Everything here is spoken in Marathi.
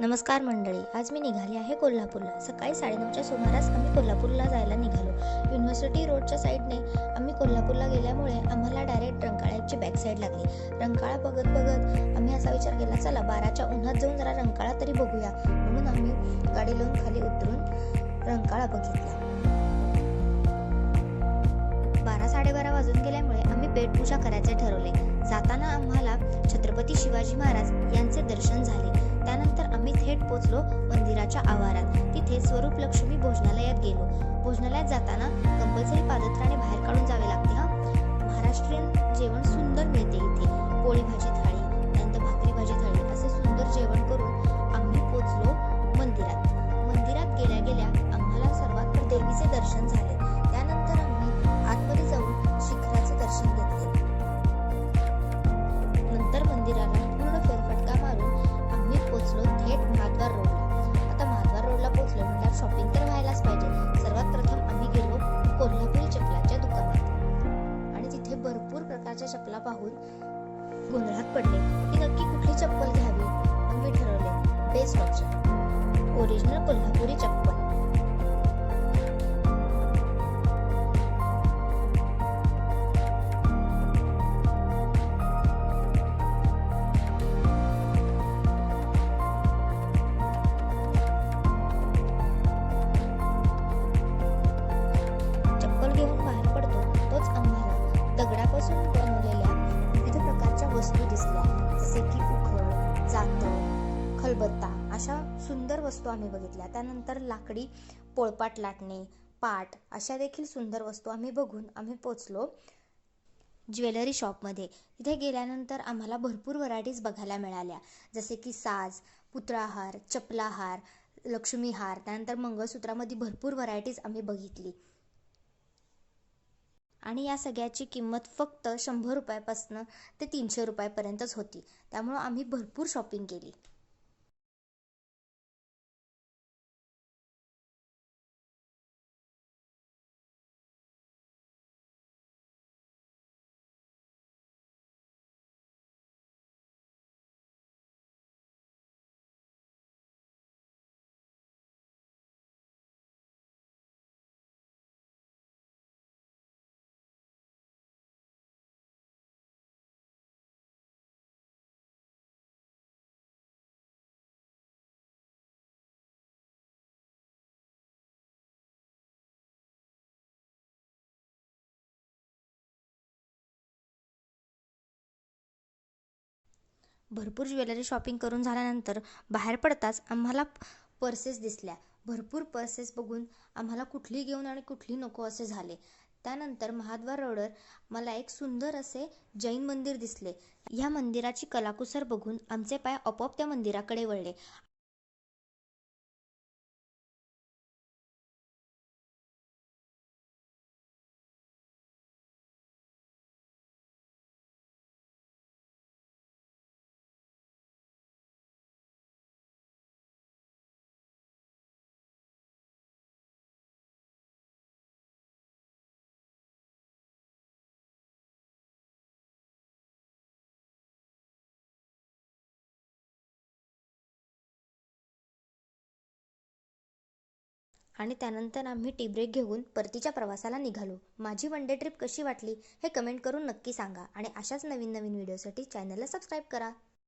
नमस्कार मंडळी आज मी निघाली आहे कोल्हापूरला. सकाळी साडेनऊच्या सुमारास आम्ही कोल्हापूरला जायला निघालो. युनिव्हर्सिटी रोडच्या साईडने आम्ही कोल्हापूरला गेल्यामुळे आम्हाला डायरेक्ट रंकाळ्याची बॅक साईड लागली. रंकाळा बघत बघत आम्ही असा विचार केला चला बाराच्या उन्हात जाऊन जरा रंकाळा तरी बघूया. म्हणून आम्ही गाडी लावून खाली उतरून रंकाळा बघितला. बारा साडेबारा वाजून गेल्यामुळे आम्ही पेटपूजा करायचे ठरवले. जाताना आम्हाला छत्रपती शिवाजी महाराज यांचे दर्शन झाले. थेट पोचलो मंदिराच्या आवारात. तिथे स्वरूप लक्ष्मी भोजनालयात गेलो. भोजनालयात जाताना कंपल्सरी पादत्राणे बाहेर पाहून गोंधळात पडले. की नक्की कुठली चप्पल घ्यावी? आम्ही ठरवले. बेस्ट ऑप्शन ओरिजिनल कोल्हापुरी चप्पल चप्पल. खलबत्ता अशा सुंदर वस्तू आम्ही बघितल्या. त्यानंतर लाकडी पोळपाट लाटणे पाट अशा देखील सुंदर वस्तू आम्ही बघून आम्ही पोचलो ज्वेलरी शॉपमध्ये. तिथे गेल्यानंतर आम्हाला भरपूर व्हरायटीज बघायला मिळाल्या. जसे की साज पुतळाहार चपलाहार लक्ष्मीहार त्यानंतर मंगळसूत्रामध्ये भरपूर व्हरायटीज आम्ही बघितली. आणि या सगळ्याची किंमत फक्त शंभर रुपयापासनं ते तीनशे रुपयापर्यंतच होती. त्यामुळं आम्ही भरपूर शॉपिंग केली. भरपूर ज्वेलरी शॉपिंग करून झाल्यानंतर बाहेर पडताच आम्हाला पर्सेस दिसल्या. भरपूर पर्सेस बघून आम्हाला कुठली घेऊन आणि कुठली नको असे झाले. त्यानंतर महाद्वार रोडवर मला एक सुंदर असे जैन मंदिर दिसले. ह्या मंदिराची कलाकुसर बघून आमचे पाय आपोआप त्या मंदिराकडे वळले. आणि त्यानंतर आम्ही टी ब्रेक घेऊन परतीच्या प्रवासाला निघालो. माझी वन डे ट्रिप कशी वाटली हे कमेंट करून नक्की सांगा. आणि अशाच नवीन नवीन व्हिडिओसाठी चॅनलला सबस्क्राईब करा.